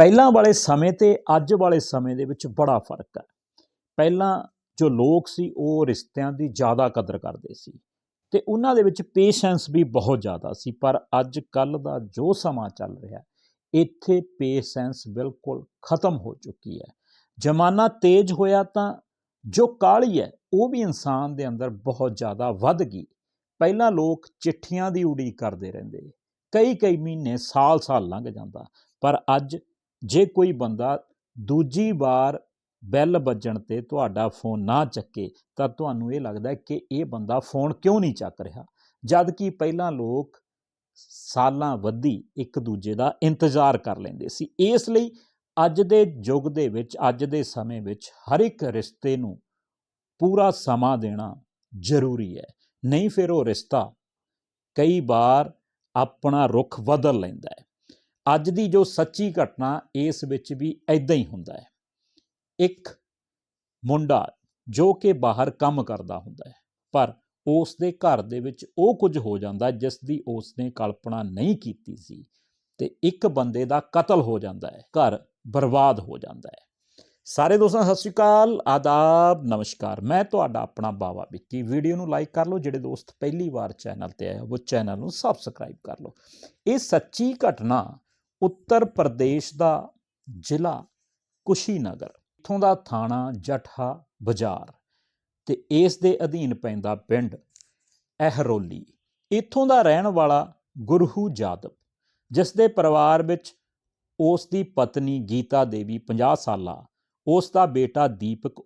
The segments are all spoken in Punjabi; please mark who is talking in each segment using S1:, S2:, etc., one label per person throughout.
S1: ਪਹਿਲਾਂ ਵਾਲੇ ਸਮੇਂ ਤੇ ਅੱਜ ਵਾਲੇ ਸਮੇਂ ਦੇ ਵਿੱਚ ਬੜਾ ਫ਼ਰਕ ਹੈ। ਪਹਿਲਾਂ ਜੋ ਲੋਕ ਸੀ, ਉਹ ਰਿਸ਼ਤਿਆਂ ਦੀ ਜ਼ਿਆਦਾ ਕਦਰ ਕਰਦੇ ਸੀ ਤੇ ਉਹਨਾਂ ਦੇ ਵਿੱਚ ਪੇਸ਼ੈਂਸ ਵੀ ਬਹੁਤ ਜ਼ਿਆਦਾ ਸੀ। ਪਰ ਅੱਜ ਕੱਲ ਦਾ ਜੋ ਸਮਾਂ ਚੱਲ ਰਿਹਾ ਇੱਥੇ ਪੇਸ਼ੈਂਸ ਬਿਲਕੁਲ ਖਤਮ ਹੋ ਚੁੱਕੀ ਹੈ। ਜ਼ਮਾਨਾ ਤੇਜ਼ ਹੋਇਆ ਤਾਂ ਜੋ ਕਾਹਲੀ ਹੈ, ਉਹ ਵੀ ਇਨਸਾਨ ਦੇ ਅੰਦਰ ਬਹੁਤ ਜ਼ਿਆਦਾ ਵੱਧ ਗਈ। ਪਹਿਲਾਂ ਲੋਕ ਚਿੱਠੀਆਂ ਦੀ ਉਡੀਕ ਕਰਦੇ ਰਹਿੰਦੇ। ਕਈ ਕਈ ਮਹੀਨੇ ਸਾਲ ਸਾਲ ਲੰਘ ਜਾਂਦਾ। ਪਰ ਅੱਜ ਜੇ ਕੋਈ ਬੰਦਾ ਦੂਜੀ ਵਾਰ ਬੈਲ ਵੱਜਣ ਤੇ ਤੁਹਾਡਾ ਫੋਨ ਨਾ ਚੱਕੇ, ਤਾਂ ਤੁਹਾਨੂੰ ਇਹ ਲੱਗਦਾ ਕਿ ਇਹ ਬੰਦਾ ਫੋਨ ਕਿਉਂ ਨਹੀਂ ਚੱਕ ਰਿਹਾ? ਜਦ ਕਿ ਪਹਿਲਾਂ ਲੋਕ ਸਾਲਾਂ ਵੱਧੀ ਇੱਕ ਦੂਜੇ ਦਾ ਇੰਤਜ਼ਾਰ ਕਰ ਲੈਂਦੇ ਸੀ। ਇਸ ਲਈ ਅੱਜ ਦੇ ਯੁੱਗ ਦੇ ਵਿੱਚ, ਅੱਜ ਦੇ ਸਮੇਂ ਵਿੱਚ ਹਰ ਇੱਕ ਰਿਸ਼ਤੇ ਨੂੰ ਪੂਰਾ ਸਮਾਂ ਦੇਣਾ ਜ਼ਰੂਰੀ ਹੈ। ਨਹੀਂ ਫਿਰ ਉਹ ਰਿਸ਼ਤਾ ਕਈ ਵਾਰ ਆਪਣਾ ਰੁਖ ਬਦਲ ਲੈਂਦਾ ਹੈ। ਅੱਜ ਦੀ ਜੋ ਸੱਚੀ ਘਟਨਾ ਇਸ ਵਿੱਚ ਵੀ ਐਦਾਂ ਹੀ ਹੁੰਦਾ ਹੈ। ਇੱਕ ਮੁੰਡਾ ਜੋ ਕਿ ਬਾਹਰ ਕੰਮ ਕਰਦਾ ਹੁੰਦਾ ਹੈ, ਪਰ ਉਸ ਦੇ ਘਰ ਦੇ ਵਿੱਚ ਉਹ ਕੁਝ ਹੋ ਜਾਂਦਾ ਜਿਸ ਦੀ ਉਸ ਨੇ ਕਲਪਨਾ ਨਹੀਂ ਕੀਤੀ ਸੀ ਤੇ ਇੱਕ ਬੰਦੇ ਦਾ ਕਤਲ ਹੋ ਜਾਂਦਾ ਹੈ, ਘਰ ਬਰਬਾਦ ਹੋ ਜਾਂਦਾ ਹੈ। ਸਾਰੇ ਦੋਸਤਾਂ, ਸਤਿ ਸ਼੍ਰੀ ਅਕਾਲ, ਆਦਾਬ, ਨਮਸਕਾਰ। ਮੈਂ ਤੁਹਾਡਾ ਆਪਣਾ ਬਾਵਾ ਵਿੱਕੀ। ਵੀਡੀਓ ਨੂੰ ਲਾਈਕ ਕਰ ਲਓ, ਜਿਹੜੇ ਦੋਸਤ ਪਹਿਲੀ ਵਾਰ ਚੈਨਲ ਤੇ ਆਏ ਹੋ, ਉਹ ਚੈਨਲ ਨੂੰ ਸਬਸਕ੍ਰਾਈਬ ਕਰ ਲਓ। ਇਹ ਸੱਚੀ ਘਟਨਾ ਉੱਤਰ ਪ੍ਰਦੇਸ਼ ਦਾ ਜ਼ਿਲ੍ਹਾ ਕੁਸ਼ੀਨਗਰ। ਇੱਥੋਂ ਦਾ ਥਾਣਾ ਜਠਾ ਬਾਜ਼ਾਰ ਤੇ ਇਸ ਦੇ ਅਧੀਨ ਪੈਂਦਾ ਪਿੰਡ ਅਹਰੋਲੀ। ਇੱਥੋਂ ਦਾ ਰਹਿਣ ਵਾਲਾ ਗੁਰਹੂ ਜਾਦਵ, ਜਿਸ ਦੇ ਪਰਿਵਾਰ ਵਿੱਚ ਉਸ ਦੀ ਪਤਨੀ ਗੀਤਾ ਦੇਵੀ 50 ਸਾਲਾ, ਉਸ ਦਾ ਬੇਟਾ ਦੀਪਕ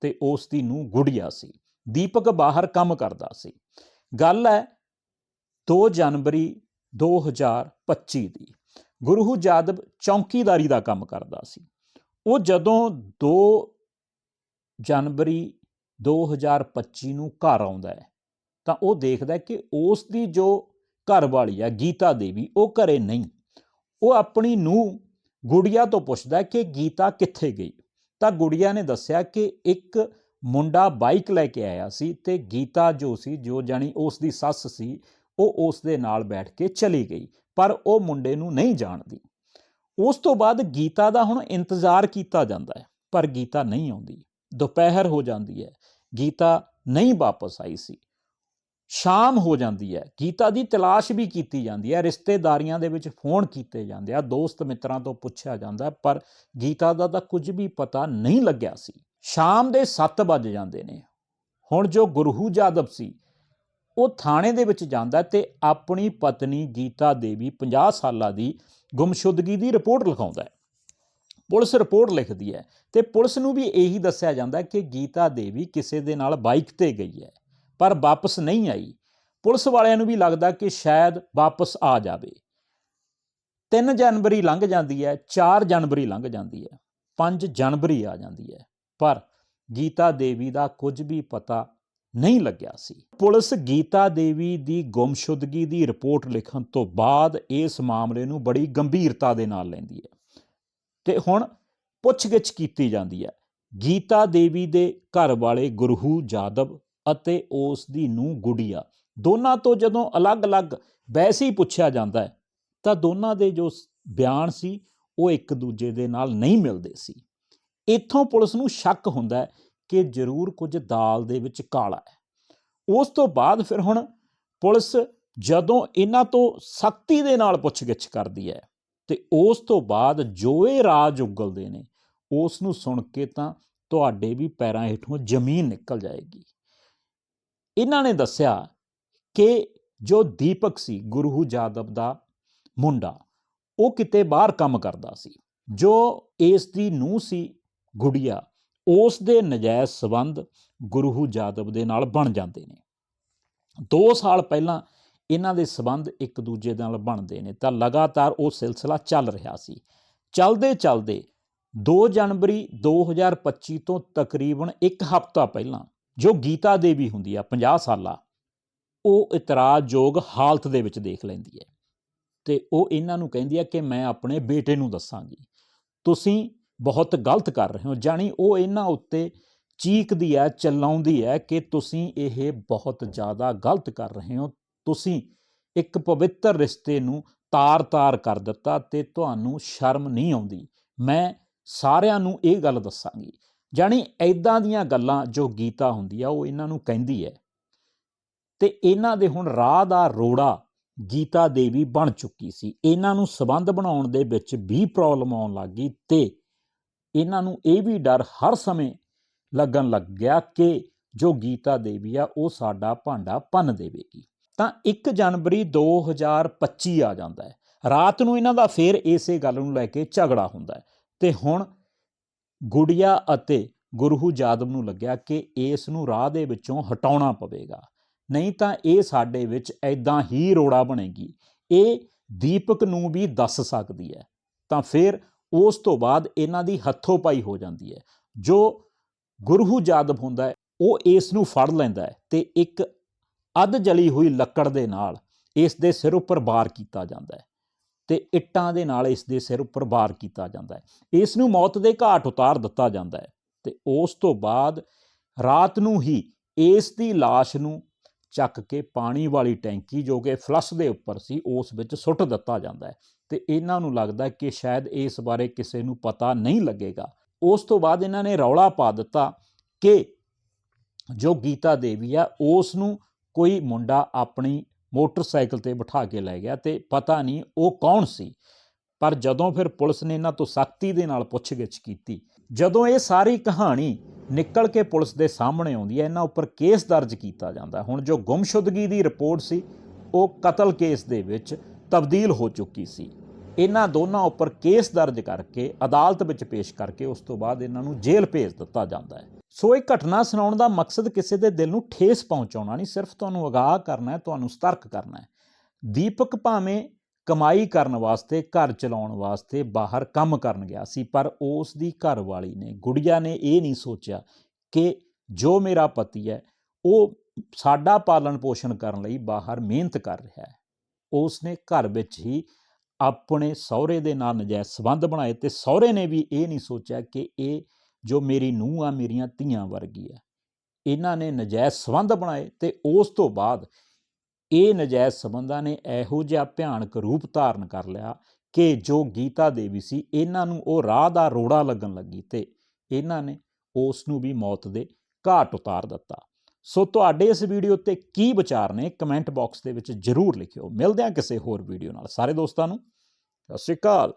S1: ਤੇ ਉਸ ਦੀ ਨੂੰ ਗੁੜੀਆ ਸੀ। ਦੀਪਕ ਬਾਹਰ ਕੰਮ ਕਰਦਾ ਸੀ। ਗੱਲ ਹੈ 2 ਜਨਵਰੀ 2025 ਦੀ। ਗੁਰੂ ਜਾਦਵ ਚੌਂਕੀਦਾਰੀ ਦਾ ਕੰਮ ਕਰਦਾ ਸੀ। ਉਹ ਜਦੋਂ 2 ਜਨਵਰੀ 2025 ਨੂੰ ਘਰ ਆਉਂਦਾ ਹੈ, ਤਾਂ ਉਹ ਦੇਖਦਾ ਕਿ ਉਸ ਦੀ ਜੋ ਘਰ ਵਾਲੀ ਹੈ, ਗੀਤਾ ਦੇਵੀ, ਉਹ ਘਰੇ ਨਹੀਂ। ਉਹ ਆਪਣੀ ਨੂੰ ਗੁੜੀਆ ਤੋਂ ਪੁੱਛਦਾ ਕਿ ਗੀਤਾ ਕਿੱਥੇ ਗਈ? ਤਾਂ ਗੁੜੀਆ ਨੇ ਦੱਸਿਆ ਕਿ ਇੱਕ ਮੁੰਡਾ ਬਾਈਕ ਲੈ ਕੇ ਆਇਆ ਸੀ ਤੇ ਗੀਤਾ ਜੋ ਸੀ, ਜੋ ਜਾਣੀ ਉਸ ਦੀ ਸੱਸ ਸੀ ਉਹ ਉਸ ਦੇ ਨਾਲ ਬੈਠ ਕੇ ਚਲੀ ਗਈ, ਪਰ ਉਹ ਮੁੰਡੇ ਨੂੰ ਨਹੀਂ ਜਾਣਦੀ। ਉਸ ਤੋਂ ਬਾਅਦ ਗੀਤਾ ਦਾ ਹੁਣ ਇੰਤਜ਼ਾਰ ਕੀਤਾ ਜਾਂਦਾ ਹੈ, ਪਰ ਗੀਤਾ ਨਹੀਂ ਆਉਂਦੀ। ਦੁਪਹਿਰ ਹੋ ਜਾਂਦੀ ਹੈ, ਗੀਤਾ ਨਹੀਂ ਵਾਪਸ ਆਈ ਸੀ। ਸ਼ਾਮ ਹੋ ਜਾਂਦੀ ਹੈ, ਗੀਤਾ ਦੀ ਤਲਾਸ਼ ਵੀ ਕੀਤੀ ਜਾਂਦੀ ਹੈ, ਰਿਸ਼ਤੇਦਾਰੀਆਂ ਦੇ ਵਿੱਚ ਫੋਨ ਕੀਤੇ ਜਾਂਦੇ ਆ, ਦੋਸਤ ਮਿੱਤਰਾਂ ਤੋਂ ਪੁੱਛਿਆ ਜਾਂਦਾ, ਪਰ ਗੀਤਾ ਦਾ ਤਾਂ ਕੁਝ ਵੀ ਪਤਾ ਨਹੀਂ ਲੱਗਿਆ ਸੀ। ਸ਼ਾਮ ਦੇ 7 ਵੱਜ ਜਾਂਦੇ ਨੇ। ਹੁਣ ਜੋ ਗੁਰੂ ਜਾਦਵ ਸੀ ਉਹ ਥਾਣੇ ਦੇ ਵਿੱਚ ਜਾਂਦਾ ਤੇ ਆਪਣੀ ਪਤਨੀ ਗੀਤਾ ਦੇਵੀ 50 ਸਾਲਾਂ ਦੀ ਗੁੰਮਸ਼ੁਦਗੀ ਦੀ ਰਿਪੋਰਟ ਲਿਖਾਉਂਦਾ ਹੈ। ਪੁਲਿਸ ਰਿਪੋਰਟ ਲਿਖਦੀ ਹੈ ਤੇ ਪੁਲਿਸ ਨੂੰ ਵੀ ਇਹੀ ਦੱਸਿਆ ਜਾਂਦਾ ਕਿ ਗੀਤਾ ਦੇਵੀ ਕਿਸੇ ਦੇ ਨਾਲ ਬਾਈਕ ਤੇ ਗਈ ਹੈ, ਪਰ ਵਾਪਸ ਨਹੀਂ ਆਈ। ਪੁਲਿਸ ਵਾਲਿਆਂ ਨੂੰ ਵੀ ਲੱਗਦਾ ਕਿ ਸ਼ਾਇਦ ਵਾਪਸ ਆ ਜਾਵੇ। 3 ਜਨਵਰੀ ਲੰਘ ਜਾਂਦੀ ਹੈ 4 ਜਨਵਰੀ ਲੰਘ ਜਾਂਦੀ ਹੈ 5 ਜਨਵਰੀ ਆ ਜਾਂਦੀ ਹੈ, ਪਰ ਗੀਤਾ ਦੇਵੀ ਦਾ ਕੁਝ ਵੀ ਪਤਾ ਨਹੀਂ ਲੱਗਿਆ ਸੀ। ਪੁਲਿਸ ਗੀਤਾ ਦੇਵੀ ਦੀ ਗੁੰਮਸ਼ੁਦਗੀ ਦੀ ਰਿਪੋਰਟ ਲਿਖਣ ਤੋਂ ਬਾਅਦ ਇਸ ਮਾਮਲੇ ਨੂੰ ਬੜੀ ਗੰਭੀਰਤਾ ਦੇ ਨਾਲ ਲੈਂਦੀ ਹੈ। ਤੇ ਹੁਣ ਪੁੱਛਗਿੱਛ ਕੀਤੀ ਜਾਂਦੀ ਹੈ। ਗੀਤਾ ਦੇਵੀ ਦੇ ਘਰ ਵਾਲੇ ਗੁਰਹੂ ਜਾਦਵ ਅਤੇ ਉਸ ਦੀ ਨੂੰ ਗੁੜੀਆ ਦੋਨਾਂ ਤੋਂ ਜਦੋਂ ਅਲੱਗ-ਅਲੱਗ ਵੈਸੇ ਹੀ ਪੁੱਛਿਆ ਜਾਂਦਾ ਹੈ, ਤਾਂ ਦੋਨਾਂ ਦੇ ਜੋ ਬਿਆਨ ਸੀ, ਉਹ ਇੱਕ ਦੂਜੇ ਦੇ ਨਾਲ ਨਹੀਂ ਮਿਲਦੇ ਸੀ। ਇੱਥੋਂ ਪੁਲਿਸ ਨੂੰ ਸ਼ੱਕ ਹੁੰਦਾ ਹੈ ਕਿ ਜ਼ਰੂਰ ਕੁਝ ਦਾਲ ਦੇ ਵਿੱਚ ਕਾਲਾ ਹੈ। ਉਸ ਤੋਂ ਬਾਅਦ ਫਿਰ ਹੁਣ ਪੁਲਿਸ ਜਦੋਂ ਇਹਨਾਂ ਤੋਂ ਸਖਤੀ ਦੇ ਨਾਲ ਪੁੱਛਗਿੱਛ ਕਰਦੀ ਹੈ ਤੇ ਉਸ ਤੋਂ ਬਾਅਦ ਜੋ ਇਹ ਰਾਜ ਉਗਲਦੇ ਨੇ, ਉਸ ਨੂੰ ਸੁਣ ਕੇ ਤਾਂ ਤੁਹਾਡੇ ਵੀ ਪੈਰਾਂ ਹੇਠੋਂ ਜ਼ਮੀਨ ਨਿਕਲ ਜਾਏਗੀ। ਇਹਨਾਂ ਨੇ ਦੱਸਿਆ ਕਿ ਜੋ ਦੀਪਕ ਸੀ, ਗੁਰੂ ਜਾਦਵ ਦਾ ਮੁੰਡਾ, ਉਹ ਕਿਤੇ ਬਾਹਰ ਕੰਮ ਕਰਦਾ ਸੀ। ਜੋ ਇਸ ਦੀ ਨੂੰ ਸੀ, ਗੁੜੀਆ ਉਸ ਦੇ ਨਜਾਇਜ਼ ਸਬੰਧ ਗੁਰੂ ਜਾਦਵ ਦੇ ਨਾਲ ਬਣ ਜਾਂਦੇ ਨੇ। 2 ਸਾਲ ਪਹਿਲਾਂ ਇਹਨਾਂ ਦੇ ਸਬੰਧ ਇੱਕ ਦੂਜੇ ਨਾਲ ਬਣਦੇ ਨੇ, ਤਾਂ ਲਗਾਤਾਰ ਉਹ ਸਿਲਸਿਲਾ ਚੱਲ ਰਿਹਾ ਸੀ। ਚੱਲਦੇ ਚੱਲਦੇ 2 ਜਨਵਰੀ 2025 ਤੋਂ ਤਕਰੀਬਨ ਇੱਕ ਹਫ਼ਤਾ ਪਹਿਲਾਂ ਜੋ ਗੀਤਾ ਦੇਵੀ ਹੁੰਦੀ ਆ 50 ਸਾਲਾ, ਉਹ ਇਤਰਾਜ਼ਯੋਗ ਹਾਲਤ ਦੇ ਵਿੱਚ ਦੇਖ ਲੈਂਦੀ ਹੈ। ਤੇ ਉਹ ਇਹਨਾਂ ਨੂੰ ਕਹਿੰਦੀ ਹੈ ਕਿ ਮੈਂ ਆਪਣੇ ਬੇਟੇ ਨੂੰ ਦੱਸਾਂਗੀ। ਤੁਸੀਂ ਬਹੁਤ ਗਲਤ ਕਰ ਰਹੇ ਹੋ। ਜਾਣੀ ਉਹ ਇਹਨਾਂ ਉੱਤੇ ਚੀਕਦੀ ਹੈ, ਚਲਾਉਂਦੀ ਹੈ ਕਿ ਤੁਸੀਂ ਇਹ ਬਹੁਤ ਜ਼ਿਆਦਾ ਗਲਤ ਕਰ ਰਹੇ ਹੋ। ਤੁਸੀਂ ਇੱਕ ਪਵਿੱਤਰ ਰਿਸ਼ਤੇ ਨੂੰ ਤਾਰ-ਤਾਰ ਕਰ ਦਿੱਤਾ ਤੇ ਤੁਹਾਨੂੰ ਸ਼ਰਮ ਨਹੀਂ ਆਉਂਦੀ। ਮੈਂ ਸਾਰਿਆਂ ਨੂੰ ਇਹ ਗੱਲ ਦੱਸਾਂਗੀ। ਜਾਣੀ ਐਦਾਂ ਦੀਆਂ ਗੱਲਾਂ ਜੋ ਗੀਤਾ ਹੁੰਦੀ ਆ, ਉਹ ਇਹਨਾਂ ਨੂੰ ਕਹਿੰਦੀ ਹੈ। ਤੇ ਇਹਨਾਂ ਦੇ ਹੁਣ ਰਾਹ ਦਾ ਰੋੜਾ ਗੀਤਾ ਦੇਵੀ ਬਣ ਚੁੱਕੀ ਸੀ। ਇਹਨਾਂ ਨੂੰ ਸਬੰਧ ਬਣਾਉਣ ਦੇ ਵਿੱਚ ਵੀ ਪ੍ਰੋਬਲਮ ਆਉਣ ਲੱਗੀ ਤੇ ਇਹਨਾਂ ਨੂੰ ਇਹ ਵੀ ਡਰ ਹਰ ਸਮੇਂ ਲੱਗਣ ਲੱਗ ਗਿਆ ਕਿ ਜੋ ਗੀਤਾ ਦੇਵੀ ਆ, ਉਹ ਸਾਡਾ ਭਾਂਡਾ ਭੰਨ ਦੇਵੇਗੀ। ਤਾਂ 1 ਜਨਵਰੀ 2025 ਆ ਜਾਂਦਾ ਹੈ। ਰਾਤ ਨੂੰ ਇਹਨਾਂ ਦਾ ਫੇਰ ਇਸੇ ਗੱਲ ਨੂੰ ਲੈ ਕੇ ਝਗੜਾ ਹੁੰਦਾ ਹੈ। ਤੇ ਹੁਣ ਗੁੜੀਆ ਅਤੇ ਗੁਰੂ ਜਾਦਵ ਨੂੰ ਲੱਗਿਆ ਕਿ ਇਸ ਨੂੰ ਰਾਹ ਦੇ ਵਿੱਚੋਂ ਹਟਾਉਣਾ ਪਵੇਗਾ। ਨਹੀਂ ਤਾਂ ਇਹ ਸਾਡੇ ਵਿੱਚ ਐਦਾਂ ਹੀ ਰੋੜਾ ਬਣੇਗੀ। ਇਹ ਦੀਪਕ ਨੂੰ ਵੀ ਦੱਸ ਸਕਦੀ ਹੈ। ਤਾਂ ਫਿਰ ਉਸ ਤੋਂ ਬਾਅਦ ਇਹਨਾਂ ਦੀ ਹੱਥੋਂ ਪਾਈ ਹੋ ਜਾਂਦੀ ਹੈ। ਜੋ ਗੁਰਹੂ ਜਾਦਵ ਹੁੰਦਾ ਹੈ, ਉਹ ਇਸ ਨੂੰ ਫੜ ਲੈਂਦਾ ਹੈ ਤੇ ਇੱਕ ਅੱਧ ਜਲੀ ਹੋਈ ਲੱਕੜ ਦੇ ਨਾਲ ਇਸ ਦੇ ਸਿਰ ਉੱਪਰ ਵਾਰ ਕੀਤਾ ਜਾਂਦਾ ਹੈ ਤੇ ਇੱਟਾਂ ਦੇ ਨਾਲ ਇਸ ਦੇ ਸਿਰ ਉੱਪਰ ਵਾਰ ਕੀਤਾ ਜਾਂਦਾ ਹੈ। ਇਸ ਨੂੰ ਮੌਤ ਦੇ ਘਾਟ ਉਤਾਰ ਦਿੱਤਾ ਜਾਂਦਾ ਹੈ ਤੇ ਉਸ ਤੋਂ ਬਾਅਦ ਰਾਤ ਨੂੰ ਹੀ ਇਸ ਦੀ লাশ ਨੂੰ ਚੱਕ ਕੇ ਪਾਣੀ ਵਾਲੀ ਟੈਂਕੀ ਜੋ ਕਿ ਫਲਸ਼ ਦੇ ਉੱਪਰ ਸੀ, ਉਸ ਵਿੱਚ ਸੁੱਟ ਦਿੱਤਾ ਜਾਂਦਾ ਹੈ। ਤੇ ਇਹਨਾਂ ਨੂੰ ਲੱਗਦਾ ਕਿ ਸ਼ਾਇਦ ਇਸ ਬਾਰੇ ਕਿਸੇ ਨੂੰ ਪਤਾ ਨਹੀਂ ਲੱਗੇਗਾ। ਉਸ ਤੋਂ ਬਾਅਦ ਇਹਨਾਂ ਨੇ ਰੌਲਾ ਪਾ ਦਿੱਤਾ ਕਿ ਜੋ ਗੀਤਾ ਦੇਵੀ ਆ, ਉਸ ਨੂੰ ਕੋਈ ਮੁੰਡਾ ਆਪਣੀ ਮੋਟਰਸਾਈਕਲ ਤੇ ਬਿਠਾ ਕੇ ਲੈ ਗਿਆ ਤੇ ਪਤਾ ਨਹੀਂ ਉਹ ਕੌਣ ਸੀ। ਪਰ ਜਦੋਂ ਫਿਰ ਪੁਲਿਸ ਨੇ ਇਹਨਾਂ ਤੋਂ ਸਖਤੀ ਦੇ ਨਾਲ ਪੁੱਛਗਿੱਛ ਕੀਤੀ, ਜਦੋਂ ਇਹ ਸਾਰੀ ਕਹਾਣੀ ਨਿਕਲ ਕੇ ਪੁਲਿਸ ਦੇ ਸਾਹਮਣੇ ਆਉਂਦੀ ਹੈ, ਇਹਨਾਂ ਉੱਪਰ ਕੇਸ ਦਰਜ ਕੀਤਾ ਜਾਂਦਾ ਹੁਣ ਜੋ ਗੁੰਮਸ਼ੁਦਗੀ ਦੀ ਰਿਪੋਰਟ ਸੀ, ਉਹ ਕਤਲ ਕੇਸ ਦੇ ਵਿੱਚ ਤਬਦੀਲ ਹੋ ਚੁੱਕੀ ਸੀ। ਇਹਨਾਂ ਦੋਨਾਂ ਉੱਪਰ ਕੇਸ ਦਰਜ ਕਰਕੇ, ਅਦਾਲਤ ਵਿੱਚ ਪੇਸ਼ ਕਰਕੇ ਉਸ ਤੋਂ ਬਾਅਦ ਇਹਨਾਂ ਨੂੰ ਜੇਲ੍ਹ ਭੇਜ ਦਿੱਤਾ ਜਾਂਦਾ ਹੈ। ਸੋ ਇਹ ਘਟਨਾ ਸੁਣਾਉਣ ਦਾ ਮਕਸਦ ਕਿਸੇ ਦੇ ਦਿਲ ਨੂੰ ਠੇਸ ਪਹੁੰਚਾਉਣਾ ਨਹੀਂ, ਸਿਰਫ ਤੁਹਾਨੂੰ ਅਗਾਹ ਕਰਨਾ ਹੈ, ਤੁਹਾਨੂੰ ਸਤਰਕ ਕਰਨਾ ਹੈ। ਦੀਪਕ ਭਾਵੇਂ ਕਮਾਈ ਕਰਨ ਵਾਸਤੇ, ਘਰ ਚਲਾਉਣ ਵਾਸਤੇ ਬਾਹਰ ਕੰਮ ਕਰਨ ਗਿਆ ਸੀ, ਪਰ ਉਸ ਦੀ ਘਰ ਵਾਲੀ ਨੇ, ਗੁੜੀਆ ਨੇ ਇਹ ਨਹੀਂ ਸੋਚਿਆ ਕਿ ਜੋ ਮੇਰਾ ਪਤੀ ਹੈ, ਉਹ ਸਾਡਾ ਪਾਲਣ ਪੋਸ਼ਣ ਕਰਨ ਲਈ ਬਾਹਰ ਮਿਹਨਤ ਕਰ ਰਿਹਾ ਹੈ। ਉਸ ਨੇ ਘਰ ਵਿੱਚ ਹੀ ਆਪਣੇ ਸਹੁਰੇ ਦੇ ਨਾਲ ਨਜਾਇਜ਼ ਸੰਬੰਧ ਬਣਾਏ ਤੇ ਸਹੁਰੇ ਨੇ ਵੀ ਇਹ ਨਹੀਂ ਸੋਚਿਆ ਕਿ ਇਹ ਜੋ ਮੇਰੀ ਨੂੰਹ ਆ, ਮੇਰੀਆਂ ਧੀਆਂ ਵਰਗੀ ਆ, ਇਹਨਾਂ ਨੇ ਨਜਾਇਜ਼ ਸੰਬੰਧ ਬਣਾਏ ਤੇ ਉਸ ਤੋਂ ਬਾਅਦ ਇਹ ਨਜਾਇਜ਼ ਸੰਬੰਧਾਂ ਨੇ ਇਹੋ ਜਿਹਾ ਭਿਆਨਕ ਰੂਪ ਧਾਰਨ ਕਰ ਲਿਆ ਕਿ ਜੋ ਗੀਤਾ ਦੇਵੀ ਸੀ, ਇਹਨਾਂ ਨੂੰ ਉਹ ਰਾਹ ਦਾ ਰੋੜਾ ਲੱਗਣ ਲੱਗੀ ਤੇ ਇਹਨਾਂ ਨੇ ਉਸ ਨੂੰ ਵੀ ਮੌਤ ਦੇ ਘਾਟ ਉਤਾਰ ਦਿੱਤਾ। ਸੋ ਤੁਹਾਡੇ ਇਸ ਵੀਡੀਓ ਤੇ ਕੀ ਵਿਚਾਰ ਨੇ, ਕਮੈਂਟ ਬਾਕਸ ਦੇ ਵਿੱਚ ਜਰੂਰ ਲਿਖਿਓ। ਮਿਲਦੇ ਹਾਂ ਕਿਸੇ ਹੋਰ ਵੀਡੀਓ ਨਾਲ। ਸਾਰੇ ਦੋਸਤਾਂ ਨੂੰ ਸਤਿ ਸ਼੍ਰੀ ਅਕਾਲ